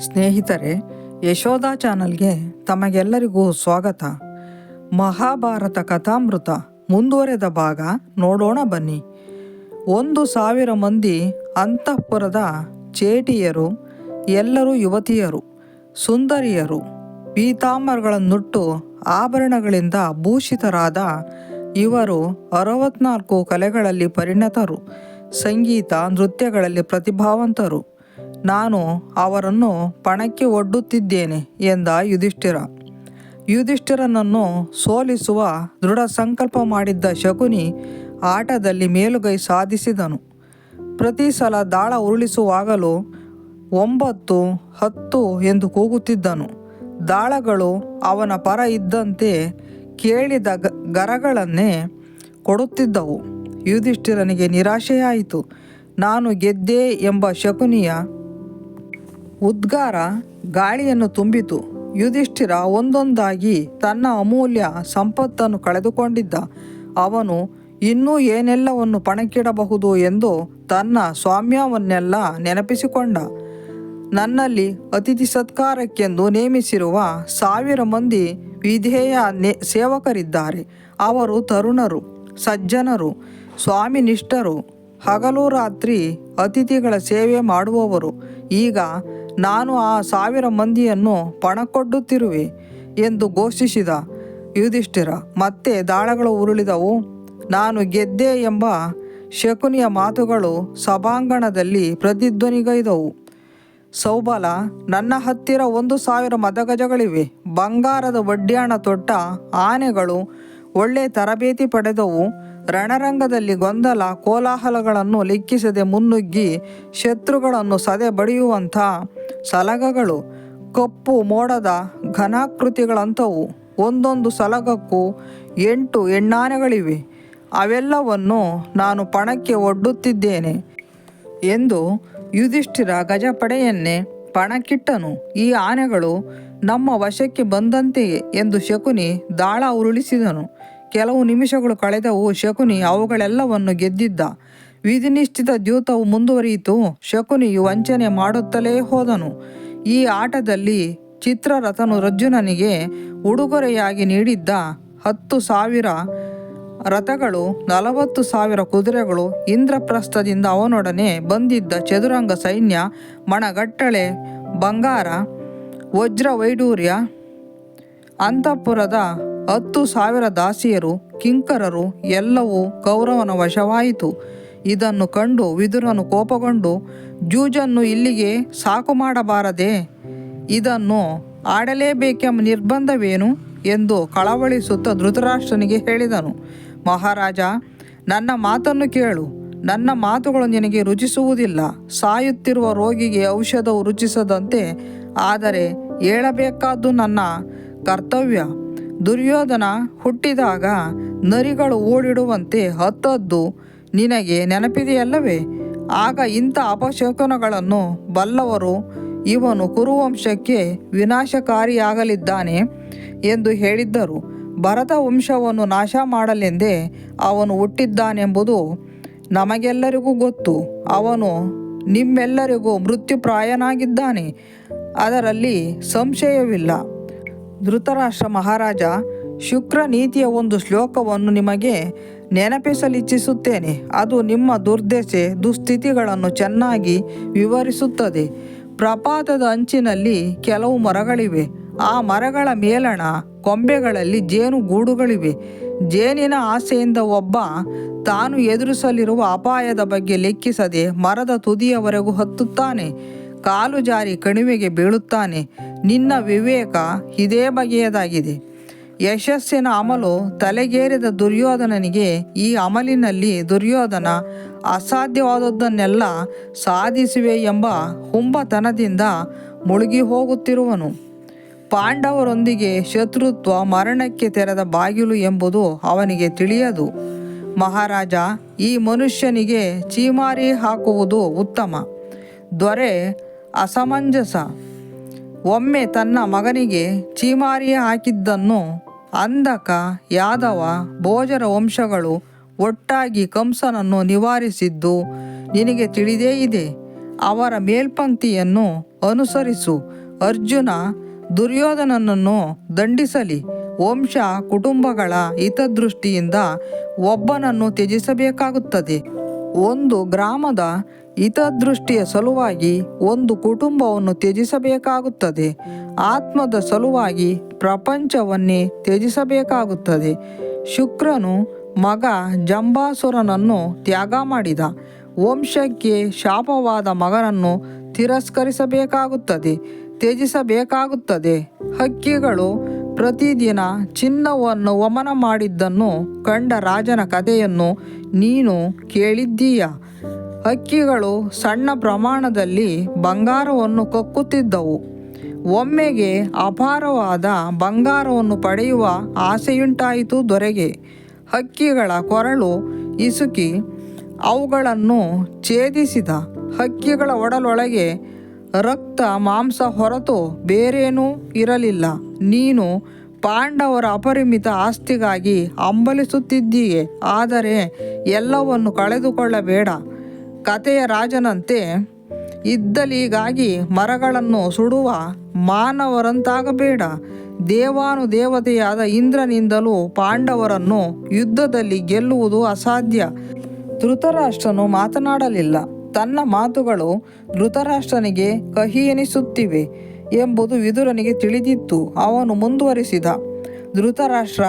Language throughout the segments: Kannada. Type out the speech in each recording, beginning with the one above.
ಸ್ನೇಹಿತರೆ ಯಶೋಧ ಚಾನಲ್ಗೆ ತಮಗೆಲ್ಲರಿಗೂ ಸ್ವಾಗತ. ಮಹಾಭಾರತ ಕಥಾಮೃತ ಮುಂದುವರೆದ ಭಾಗ ನೋಡೋಣ ಬನ್ನಿ. ಒಂದು ಸಾವಿರ ಮಂದಿ ಅಂತಃಪುರದ ಚೇಟಿಯರು, ಎಲ್ಲರೂ ಯುವತಿಯರು, ಸುಂದರಿಯರು ಪೀತಾಂಬರಗಳನ್ನುಟ್ಟು ಆಭರಣಗಳಿಂದ ಭೂಷಿತರಾದ ಇವರು ಅರವತ್ನಾಲ್ಕು ಕಲೆಗಳಲ್ಲಿ ಪರಿಣತರು. ಸಂಗೀತ, ನೃತ್ಯಗಳಲ್ಲಿ ಪ್ರತಿಭಾವಂತರು. ನಾನು ಅವರನ್ನು ಪಣಕ್ಕೆ ಒಡ್ಡುತ್ತಿದ್ದೇನೆ ಎಂದ ಯುಧಿಷ್ಠಿರ. ಯುಧಿಷ್ಠಿರನನ್ನು ಸೋಲಿಸುವ ದೃಢ ಸಂಕಲ್ಪ ಮಾಡಿದ್ದ ಶಕುನಿ ಆಟದಲ್ಲಿ ಮೇಲುಗೈ ಸಾಧಿಸಿದನು. ಪ್ರತಿ ಸಲ ದಾಳ ಉರುಳಿಸುವಾಗಲೂ ಒಂಬತ್ತು, ಹತ್ತು ಎಂದು ಕೂಗುತ್ತಿದ್ದನು. ದಾಳಗಳು ಅವನ ಪರ ಇದ್ದಂತೆ ಕೇಳಿದ ಗರಗಳನ್ನೇ ಕೊಡುತ್ತಿದ್ದವು. ಯುಧಿಷ್ಠಿರನಿಗೆ ನಿರಾಶೆಯಾಯಿತು. ನಾನು ಗೆದ್ದೆ ಎಂಬ ಶಕುನಿಯ ಉದ್ಗಾರ ಗಾಳಿಯನ್ನು ತುಂಬಿತು. ಯುಧಿಷ್ಠಿರ ಒಂದೊಂದಾಗಿ ತನ್ನ ಅಮೂಲ್ಯ ಸಂಪತ್ತನ್ನು ಕಳೆದುಕೊಂಡಿದ್ದ. ಅವನು ಇನ್ನೂ ಏನೆಲ್ಲವನ್ನು ಪಣಕ್ಕಿಡಬಹುದು ಎಂದು ತನ್ನ ಸ್ವಾಮ್ಯವನ್ನೆಲ್ಲ ನೆನಪಿಸಿಕೊಂಡ. ನನ್ನಲ್ಲಿ ಅತಿಥಿ ಸತ್ಕಾರಕ್ಕೆಂದು ನೇಮಿಸಿರುವ ಸಾವಿರ ಮಂದಿ ವಿಧೇಯ ನೆ, ಸೇವಕರಿದ್ದಾರೆ. ಅವರು ತರುಣರು, ಸಜ್ಜನರು, ಸ್ವಾಮಿನಿಷ್ಠರು, ಹಗಲು ರಾತ್ರಿ ಅತಿಥಿಗಳ ಸೇವೆ ಮಾಡುವವರು. ಈಗ ನಾನು ಆ ಸಾವಿರ ಮಂದಿಯನ್ನು ಪಣಕೊಡ್ಡುತ್ತಿರುವೆ ಎಂದು ಘೋಷಿಸಿದ ಯುಧಿಷ್ಠಿರ. ಮತ್ತೆ ದಾಳಗಳು ಉರುಳಿದವು. ನಾನು ಗೆದ್ದೆ ಎಂಬ ಶಕುನಿಯ ಮಾತುಗಳು ಸಭಾಂಗಣದಲ್ಲಿ ಪ್ರತಿಧ್ವನಿಗೈದವು. ಸೌಬಲ, ನನ್ನ ಹತ್ತಿರ ಒಂದು ಸಾವಿರ ಮದಗಜಗಳಿವೆ. ಬಂಗಾರದ ವಡ್ಯಾಣ ತೊಟ್ಟ, ಆನೆಗಳು ಒಳ್ಳೆ ತರಬೇತಿ ಪಡೆದವು. ರಣರಂಗದಲ್ಲಿ ಗೊಂದಲ, ಕೋಲಾಹಲಗಳನ್ನು ಲೆಕ್ಕಿಸದೆ ಮುನ್ನುಗ್ಗಿ ಶತ್ರುಗಳನ್ನು ಸದೆ ಬಡಿಯುವಂಥ ಸಲಗಗಳು, ಕಪ್ಪು, ಮೋಡದ ಘನಾಕೃತಿಗಳಂಥವು ಒಂದೊಂದು ಸಲಗಕ್ಕೂ ಎಂಟು ಎಣ್ಣಾನೆಗಳಿವೆ. ಅವೆಲ್ಲವನ್ನು ನಾನು ಪಣಕ್ಕೆ ಒಡ್ಡುತ್ತಿದ್ದೇನೆ ಎಂದು ಯುಧಿಷ್ಠಿರ ಗಜಪಡೆಯನ್ನೇ ಪಣಕ್ಕಿಟ್ಟನು. ಈ ಆನೆಗಳು ನಮ್ಮ ವಶಕ್ಕೆ ಬಂದಂತೆಯೇ ಎಂದು ಶಕುನಿ ದಾಳ ಉರುಳಿಸಿದನು. ಕೆಲವು ನಿಮಿಷಗಳು ಕಳೆದವು, ಶಕುನಿ ಅವುಗಳೆಲ್ಲವನ್ನು ಗೆದ್ದಿದ್ದ. ವಿಧಿನಿಶ್ಚಿತ ದ್ಯೂತವು ಮುಂದುವರಿಯಿತು. ಶಕುನಿಯು ವಂಚನೆ ಮಾಡುತ್ತಲೇ ಹೋದನು. ಈ ಆಟದಲ್ಲಿ ಚಿತ್ರರಥನು ರಜ್ಜುನನಿಗೆ ಉಡುಗೊರೆಯಾಗಿ ನೀಡಿದ್ದ ಹತ್ತು ಸಾವಿರ ರಥಗಳು, ನಲವತ್ತು ಸಾವಿರ ಕುದುರೆಗಳು, ಇಂದ್ರಪ್ರಸ್ಥದಿಂದ ಅವನೊಡನೆ ಬಂದಿದ್ದ ಚದುರಂಗ ಸೈನ್ಯ, ಮಣಗಟ್ಟಳೆ, ಬಂಗಾರ ವಜ್ರ ವೈಡೂರ್ಯ ಅಂತಃಪುರದ ಹತ್ತು ಸಾವಿರ ದಾಸಿಯರು, ಕಿಂಕರರು ಎಲ್ಲವೂ ಕೌರವನ ವಶವಾಯಿತು. ಇದನ್ನು ಕಂಡು, ವಿದುರನು ಕೋಪಗೊಂಡು, ಜೂಜನ್ನು ಇಲ್ಲಿಗೆ ಸಾಕು ಮಾಡಬಾರದೆ, ಇದನ್ನು ಆಡಲೇಬೇಕೆಂಬ ನಿರ್ಬಂಧವೇನು ಎಂದು ಕಳವಳಿಸುತ್ತಾ ಧೃತರಾಷ್ಟ್ರನಿಗೆ ಹೇಳಿದನು. ಮಹಾರಾಜ, ನನ್ನ ಮಾತನ್ನು ಕೇಳು. ನನ್ನ ಮಾತುಗಳು ನಿನಗೆ ರುಚಿಸುವುದಿಲ್ಲ. ಸಾಯುತ್ತಿರುವ ರೋಗಿಗೆ ಔಷಧವು ರುಚಿಸದಂತೆ, ಆದರೆ ಹೇಳಬೇಕಾದ್ದು ನನ್ನ ಕರ್ತವ್ಯ. ದುರ್ಯೋಧನ ಹುಟ್ಟಿದಾಗ ನರಿಗಳು ಓಡಿಡುವಂತೆ ಹತ್ತದ್ದು ನಿನಗೆ ನೆನಪಿದೆಯಲ್ಲವೇ? ಆಗ ಇಂಥ ಅಪಶಕುನಗಳನ್ನು ಬಲ್ಲವರು ಇವನು ಕುರುವಂಶಕ್ಕೆ ವಿನಾಶಕಾರಿಯಾಗಲಿದ್ದಾನೆ ಎಂದು ಹೇಳಿದ್ದರು. ಭರತ ವಂಶವನ್ನು ನಾಶ ಮಾಡಲೆಂದೇ ಅವನು ಹುಟ್ಟಿದ್ದಾನೆಂಬುದು ನಮಗೆಲ್ಲರಿಗೂ ಗೊತ್ತು. ಅವನು ನಿಮ್ಮೆಲ್ಲರಿಗೂ ಮೃತ್ಯುಪ್ರಾಯನಾಗಿದ್ದಾನೆ. ಅದರಲ್ಲಿ ಸಂಶಯವಿಲ್ಲ. ಧೃತರಾಷ್ಟ್ರ ಮಹಾರಾಜ, ಶುಕ್ರ ನೀತಿಯ ಒಂದು ಶ್ಲೋಕವನ್ನು ನಿಮಗೆ ನೆನಪಿಸಲಿಚ್ಛಿಸುತ್ತೇನೆ. ಅದು ನಿಮ್ಮ ದುರ್ದೆಸೆ, ದುಸ್ಥಿತಿಗಳನ್ನು ಚೆನ್ನಾಗಿ ವಿವರಿಸುತ್ತದೆ. ಪ್ರಪಾತದ ಅಂಚಿನಲ್ಲಿ ಕೆಲವು ಮರಗಳಿವೆ. ಆ ಮರಗಳ ಮೇಲಣ ಕೊಂಬೆಗಳಲ್ಲಿ ಜೇನು ಗೂಡುಗಳಿವೆ. ಜೇನಿನ ಆಸೆಯಿಂದ ಒಬ್ಬ ತಾನು ಎದುರಿಸಲಿರುವ ಅಪಾಯದ ಬಗ್ಗೆ ಲೆಕ್ಕಿಸದೆ ಮರದ ತುದಿಯವರೆಗೂ ಹತ್ತುತ್ತಾನೆ. ಕಾಲು ಜಾರಿ ಕಣಿವೆಗೆ ಬೀಳುತ್ತಾನೆ. ನಿನ್ನ ವಿವೇಕ ಇದೇ ಬಗೆಯದಾಗಿದೆ. ಯಶಸ್ಸಿನ ಅಮಲು ತಲೆಗೇರಿದ ದುರ್ಯೋಧನನಿಗೆ ಈ ಅಮಲಿನಲ್ಲಿ ದುರ್ಯೋಧನ ಅಸಾಧ್ಯವಾದದ್ದನ್ನೆಲ್ಲ ಸಾಧಿಸುವೆ ಎಂಬ ಹುಂಬತನದಿಂದ ಮುಳುಗಿ ಹೋಗುತ್ತಿರುವನು. ಪಾಂಡವರೊಂದಿಗೆ ಶತ್ರುತ್ವ ಮರಣಕ್ಕೆ ತೆರೆದ ಬಾಗಿಲು ಎಂಬುದು ಅವನಿಗೆ ತಿಳಿಯದು. ಮಹಾರಾಜ, ಈ ಮನುಷ್ಯನಿಗೆ ಚೀಮಾರಿ ಹಾಕುವುದು ಉತ್ತಮ, ದೊರೆ ಅಸಮಂಜಸ. ಒಮ್ಮೆ ತನ್ನ ಮಗನಿಗೆ ಚೀಮಾರಿ ಹಾಕಿದ್ದನ್ನು ಅಂಧಕ, ಯಾದವ ಭೋಜರ ವಂಶಗಳು ಒಟ್ಟಾಗಿ ಕಂಸನನ್ನು ನಿವಾರಿಸಿದ್ದು ನಿನಗೆ ತಿಳಿದೇ ಇದೆ. ಅವರ ಮೇಲ್ಪಂಕ್ತಿಯನ್ನು ಅನುಸರಿಸು. ಅರ್ಜುನ ದುರ್ಯೋಧನನನ್ನು ದಂಡಿಸಲಿ. ವಂಶ, ಕುಟುಂಬಗಳ ಹಿತದೃಷ್ಟಿಯಿಂದ ಒಬ್ಬನನ್ನು ತ್ಯಜಿಸಬೇಕಾಗುತ್ತದೆ. ಒಂದು ಗ್ರಾಮದ ಹಿತದೃಷ್ಟಿಯ ಸಲುವಾಗಿ ಒಂದು ಕುಟುಂಬವನ್ನು ತ್ಯಜಿಸಬೇಕಾಗುತ್ತದೆ. ಆತ್ಮದ ಸಲುವಾಗಿ ಪ್ರಪಂಚವನ್ನೇ ತ್ಯಜಿಸಬೇಕಾಗುತ್ತದೆ. ಶುಕ್ರನು ಮಗ ಜಂಬಾಸುರನನ್ನು ತ್ಯಾಗ ಮಾಡಿದ. ವಂಶಕ್ಕೆ ಶಾಪವಾದ ಮಗನನ್ನು ತಿರಸ್ಕರಿಸಬೇಕಾಗುತ್ತದೆ. ತ್ಯಜಿಸಬೇಕಾಗುತ್ತದೆ. ಹಕ್ಕಿಗಳು ಪ್ರತಿದಿನ ಚಿನ್ನವನ್ನು ವಮನ ಮಾಡಿದ್ದನ್ನು ಕಂಡ ರಾಜನ ಕಥೆಯನ್ನು ನೀನು ಕೇಳಿದ್ದೀಯ? ಹಕ್ಕಿಗಳು ಸಣ್ಣ ಪ್ರಮಾಣದಲ್ಲಿ ಬಂಗಾರವನ್ನು ಕಕ್ಕುತ್ತಿದ್ದವು. ಒಮ್ಮೆಗೆ ಅಪಾರವಾದ ಬಂಗಾರವನ್ನು ಪಡೆಯುವ ಆಸೆಯುಂಟಾಯಿತು ದೊರೆಗೆ. ಹಕ್ಕಿಗಳ ಕೊರಳು ಇಸುಕಿ ಅವುಗಳನ್ನು ಛೇದಿಸಿದ. ಹಕ್ಕಿಗಳ ಒಡಲೊಳಗೆ ರಕ್ತ ಮಾಂಸ ಹೊರತು ಬೇರೇನೂ ಇರಲಿಲ್ಲ. ನೀನು ಪಾಂಡವರ ಅಪರಿಮಿತ ಆಸ್ತಿಗಾಗಿ ಹಂಬಲಿಸುತ್ತಿದ್ದೀಯೆ. ಆದರೆ ಎಲ್ಲವನ್ನು ಕಳೆದುಕೊಳ್ಳಬೇಡ. ಕಥೆಯ ರಾಜನಂತೆ ಇದ್ದಲಿಗಾಗಿ ಮರಗಳನ್ನು ಸುಡುವ ಮಾನವರಂತಾಗಬೇಡ. ದೇವಾನುದೇವತೆಯಾದ ಇಂದ್ರನಿಂದಲೂ ಪಾಂಡವರನ್ನು ಯುದ್ಧದಲ್ಲಿ ಗೆಲ್ಲುವುದು ಅಸಾಧ್ಯ. ಧೃತರಾಷ್ಟ್ರನು ಮಾತನಾಡಲಿಲ್ಲ. ತನ್ನ ಮಾತುಗಳು ಧೃತರಾಷ್ಟ್ರನಿಗೆ ಕಹಿ ಎನಿಸುತ್ತಿವೆ ಎಂಬುದು ವಿದುರನಿಗೆ ತಿಳಿದಿತ್ತು. ಅವನು ಮುಂದುವರಿಸಿದ. ಧೃತರಾಷ್ಟ್ರ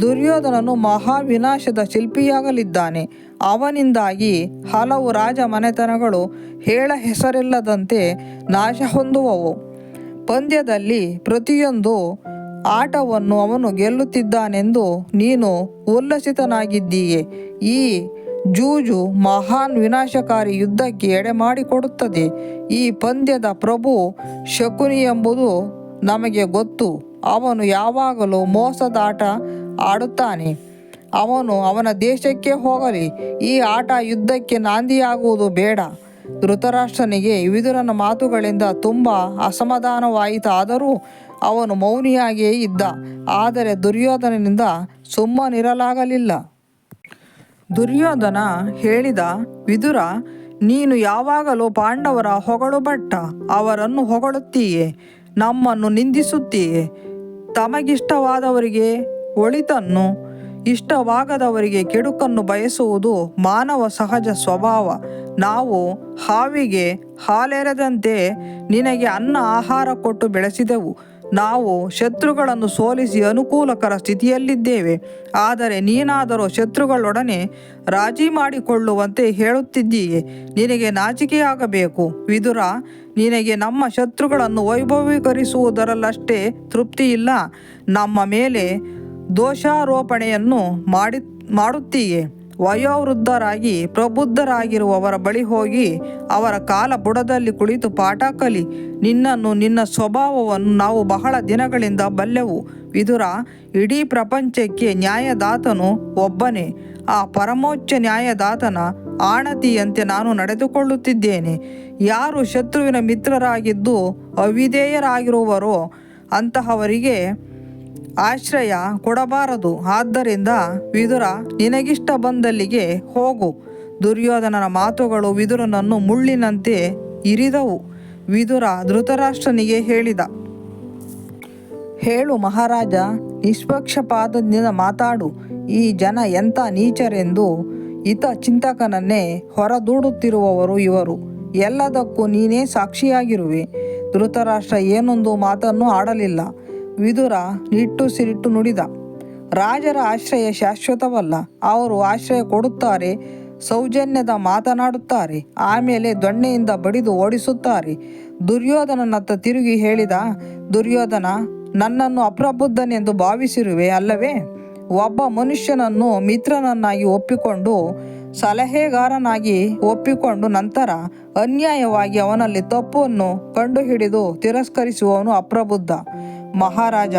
ದುರ್ಯೋಧನನು ಮಹಾವಿನಾಶದ ಶಿಲ್ಪಿಯಾಗಲಿದ್ದಾನೆ. ಅವನಿಂದಾಗಿ ಹಲವು ರಾಜ ಮನೆತನಗಳು ಹೇಳ ಹೆಸರಿಲ್ಲದಂತೆ ನಾಶ ಹೊಂದುವವು ಪಂದ್ಯದಲ್ಲಿ ಪ್ರತಿಯೊಂದು ಆಟವನ್ನು ಅವನು ಗೆಲ್ಲುತ್ತಿದ್ದಾನೆಂದು ನೀನು ಉಲ್ಲಸಿತನಾಗಿದ್ದೀಯೆ. ಈ ಜೂಜು ಮಹಾನ್ ವಿನಾಶಕಾರಿ ಯುದ್ಧಕ್ಕೆ ಎಡೆ ಮಾಡಿಕೊಡುತ್ತದೆ ಈ ಪಂದ್ಯದ ಪ್ರಭು ಶಕುನಿ ಎಂಬುದು ನಮಗೆ ಗೊತ್ತು. ಅವನು ಯಾವಾಗಲೂ ಮೋಸದ ಆಟ ಆಡುತ್ತಾನೆ. ಅವನು ಅವನ ದೇಶಕ್ಕೆ ಹೋಗಲಿ, ಈ ಆಟ ಯುದ್ಧಕ್ಕೆ ನಾಂದಿಯಾಗುವುದು ಬೇಡ. ಧೃತರಾಷ್ಟ್ರನಿಗೆ ವಿದುರನ ಮಾತುಗಳಿಂದ ತುಂಬ ಅಸಮಾಧಾನವಾಯಿತಾದರೂ ಅವನು ಮೌನಿಯಾಗಿಯೇ ಇದ್ದ. ಆದರೆ ದುರ್ಯೋಧನನಿಂದ ಸುಮ್ಮನಿರಲಾಗಲಿಲ್ಲ. ದುರ್ಯೋಧನ ಹೇಳಿದ, ವಿದುರ, ನೀನು ಯಾವಾಗಲೂ ಪಾಂಡವರ ಹೊಗಳು ಭಟ್ಟ ಅವರನ್ನು ಹೊಗಳುತ್ತೀಯೆ, ನಮ್ಮನ್ನು ನಿಂದಿಸುತ್ತೀಯೇ. ತಮಗಿಷ್ಟವಾದವರಿಗೆ ಒಳಿತನ್ನು, ಇಷ್ಟವಾಗದವರಿಗೆ ಕೆಡುಕನ್ನು ಬಯಸುವುದು ಮಾನವ ಸಹಜ ಸ್ವಭಾವ. ನಾವು ಹಾವಿಗೆ ಹಾಲೆರೆದಂತೆ ನಿನಗೆ ಅನ್ನ ಆಹಾರ ಕೊಟ್ಟು ಬೆಳೆಸಿದೆವು. ನಾವು ಶತ್ರುಗಳನ್ನು ಸೋಲಿಸಿ ಅನುಕೂಲಕರ ಸ್ಥಿತಿಯಲ್ಲಿದ್ದೇವೆ. ಆದರೆ ನೀನಾದರೂ ಶತ್ರುಗಳೊಡನೆ ರಾಜಿ ಮಾಡಿಕೊಳ್ಳುವಂತೆ ಹೇಳುತ್ತಿದ್ದೀಯೆ. ನಿನಗೆ ನಾಚಿಕೆಯಾಗಬೇಕು. ವಿದುರ, ನಿನಗೆ ನಮ್ಮ ಶತ್ರುಗಳನ್ನು ವೈಭವೀಕರಿಸುವುದರಲ್ಲಷ್ಟೇ ತೃಪ್ತಿ ಇಲ್ಲ ನಮ್ಮ ಮೇಲೆ ದೋಷಾರೋಪಣೆಯನ್ನು ಮಾಡಿ, ಮಾಡುತ್ತೀಯೆ. ವಯೋವೃದ್ಧರಾಗಿ ಪ್ರಬುದ್ಧರಾಗಿರುವವರ ಬಳಿ ಹೋಗಿ ಅವರ ಕಾಲ ಬುಡದಲ್ಲಿ ಕುಳಿತು ಪಾಠ ಕಲಿ. ನಿನ್ನನ್ನು ನಿನ್ನ ಸ್ವಭಾವವನ್ನು ನಾವು ಬಹಳ ದಿನಗಳಿಂದ ಬಲ್ಲೆವು. ವಿದುರ, ಇಡೀ ಪ್ರಪಂಚಕ್ಕೆ ನ್ಯಾಯದಾತನು ಒಬ್ಬನೇ. ಆ ಪರಮೋಚ್ಚ ನ್ಯಾಯದಾತನ ಆಣತಿಯಂತೆ ನಾನು ನಡೆದುಕೊಳ್ಳುತ್ತಿದ್ದೇನೆ. ಯಾರು ಶತ್ರುವಿನ ಮಿತ್ರರಾಗಿದ್ದು ಅವಿಧೇಯರಾಗಿರುವರೋ ಅಂತಹವರಿಗೆ ಆಶ್ರಯ ಕೊಡಬಾರದು. ಆದ್ದರಿಂದ ವಿದುರ, ನಿನಗಿಷ್ಟ ಬಂದಲ್ಲಿಗೆ ಹೋಗು. ದುರ್ಯೋಧನನ ಮಾತುಗಳು ವಿದುರನನ್ನು ಮುಳ್ಳಿನಂತೆ ಇರಿದವು. ವಿದುರ ಧೃತರಾಷ್ಟ್ರನಿಗೆ ಹೇಳಿದ, ಹೇಳು ಮಹಾರಾಜ, ನಿಷ್ಪಕ್ಷಪಾತದಿಂದ ಮಾತಾಡು. ಈ ಜನ ಎಂಥ ನೀಚರೆಂದು ಹಿತ ಚಿಂತಕನನ್ನೇ ಹೊರದೂಡುತ್ತಿರುವವರು ಇವರು. ಎಲ್ಲದಕ್ಕೂ ನೀನೇ ಸಾಕ್ಷಿಯಾಗಿರುವೆ. ಧೃತರಾಷ್ಟ್ರ ಏನೊಂದು ಮಾತನ್ನು ಆಡಲಿಲ್ಲ. ವಿದುರ ನಿಟ್ಟುಸಿರಿಟ್ಟು ನುಡಿದ. ರಾಜರ ಆಶ್ರಯ ಶಾಶ್ವತವಲ್ಲ, ಅವರು ಆಶ್ರಯ ಕೊಡುತ್ತಾರೆ, ಸೌಜನ್ಯದ ಮಾತನಾಡುತ್ತಾರೆ ಆಮೇಲೆ ದೊಣ್ಣೆಯಿಂದ ಬಡಿದು ಓಡಿಸುತ್ತಾರೆ. ದುರ್ಯೋಧನನತ್ತ ತಿರುಗಿ ಹೇಳಿದ, ದುರ್ಯೋಧನ, ನನ್ನನ್ನು ಅಪ್ರಬುದ್ಧನೆಂದು ಭಾವಿಸಿರುವೆ ಅಲ್ಲವೇ? ಒಬ್ಬ ಮನುಷ್ಯನನ್ನು ಮಿತ್ರನನ್ನಾಗಿ ಒಪ್ಪಿಕೊಂಡು, ಸಲಹೆಗಾರನಾಗಿ ಒಪ್ಪಿಕೊಂಡು ನಂತರ ಅನ್ಯಾಯವಾಗಿ ಅವನಲ್ಲಿ ತಪ್ಪನ್ನು ಕಂಡುಹಿಡಿದು ತಿರಸ್ಕರಿಸುವವನು ಅಪ್ರಬುದ್ಧ. ಮಹಾರಾಜ,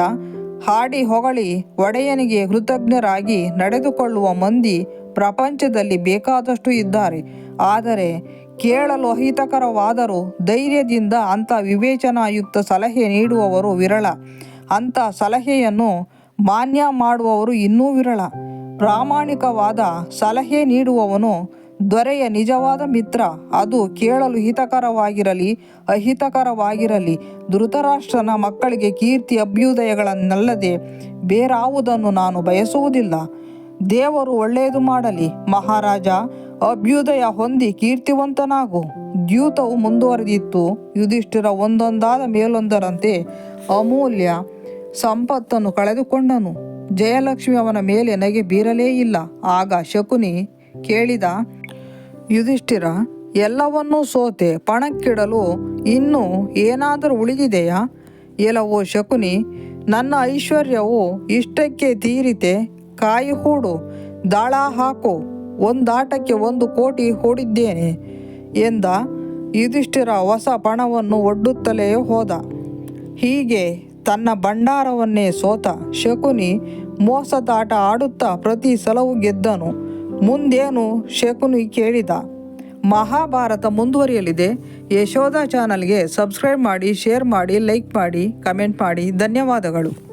ಹಾಡಿ ಹೊಗಳಿ ಒಡೆಯನಿಗೆ ಕೃತಜ್ಞರಾಗಿ ನಡೆದುಕೊಳ್ಳುವ ಮಂದಿ ಪ್ರಪಂಚದಲ್ಲಿ ಬೇಕಾದಷ್ಟು ಇದ್ದಾರೆ. ಆದರೆ ಕೇಳಲು ಅಹಿತಕರವಾದರೂ ಧೈರ್ಯದಿಂದ ಅಂಥ ವಿವೇಚನಾಯುಕ್ತ ಸಲಹೆ ನೀಡುವವರು ವಿರಳ. ಅಂಥ ಸಲಹೆಯನ್ನು ಮಾನ್ಯ ಮಾಡುವವರು ಇನ್ನೂ ವಿರಳ. ಪ್ರಾಮಾಣಿಕವಾದ ಸಲಹೆ ನೀಡುವವನು ದೊರೆಯ ನಿಜವಾದ ಮಿತ್ರ, ಅದು ಕೇಳಲು ಹಿತಕರವಾಗಿರಲಿ, ಅಹಿತಕರವಾಗಿರಲಿ. ಧೃತರಾಷ್ಟ್ರನ ಮಕ್ಕಳಿಗೆ ಕೀರ್ತಿ ಅಭ್ಯುದಯಗಳನ್ನಲ್ಲದೆ ಬೇರಾವುದನ್ನು ನಾನು ಬಯಸುವುದಿಲ್ಲ. ದೇವರು ಒಳ್ಳೆಯದು ಮಾಡಲಿ. ಮಹಾರಾಜ, ಅಭ್ಯುದಯ ಹೊಂದಿ ಕೀರ್ತಿವಂತನಾಗು. ದ್ಯೂತವು ಮುಂದುವರೆದಿತ್ತು. ಯುಧಿಷ್ಠಿರ ಒಂದೊಂದಾದ ಮೇಲೊಂದರಂತೆ ಅಮೂಲ್ಯ ಸಂಪತ್ತನ್ನು ಕಳೆದುಕೊಂಡನು. ಜಯಲಕ್ಷ್ಮಿ ಅವನ ಮೇಲೆ ನಗೆ ಬೀರಲೇ ಇಲ್ಲ. ಆಗ ಶಕುನಿ ಕೇಳಿದ, ಯುಧಿಷ್ಠಿರ, ಎಲ್ಲವನ್ನೂ ಸೋತೆ, ಪಣಕ್ಕಿಡಲು ಇನ್ನೂ ಏನಾದರೂ ಉಳಿದಿದೆಯಾ? ಎಲವೋ ಶಕುನಿ, ನನ್ನ ಐಶ್ವರ್ಯವು ಇಷ್ಟಕ್ಕೆ ತೀರಿತೆ, ಕಾಯಿ ಹೂಡು, ದಾಳ ಹಾಕು, ಒಂದಾಟಕ್ಕೆ ಒಂದು ಕೋಟಿ ಹೂಡಿದ್ದೇನೆ ಎಂದ, ಯುಧಿಷ್ಠಿರ ಹೊಸ ಪಣವನ್ನು ಒಡ್ಡುತ್ತಲೇ ಹೋದ. ಹೀಗೆ ತನ್ನ ಭಂಡಾರವನ್ನೇ ಸೋತ ಶಕುನಿ ಮೋಸದಾಟ ಆಡುತ್ತಾ ಪ್ರತಿ ಸಲವೂ ಗೆದ್ದನು. ಮುಂದೇನು ಶಕುನು ಕೇಳಿದ, ಮಹಾಭಾರತ ಮುಂದುವರಿಯಲಿದೆ. ಯಶೋಧ ಚಾನಲ್ಗೆ ಸಬ್ಸ್ಕ್ರೈಬ್ ಮಾಡಿ ಶೇರ್ ಮಾಡಿ ಲೈಕ್ ಮಾಡಿ ಕಮೆಂಟ್ ಮಾಡಿ. ಧನ್ಯವಾದಗಳು.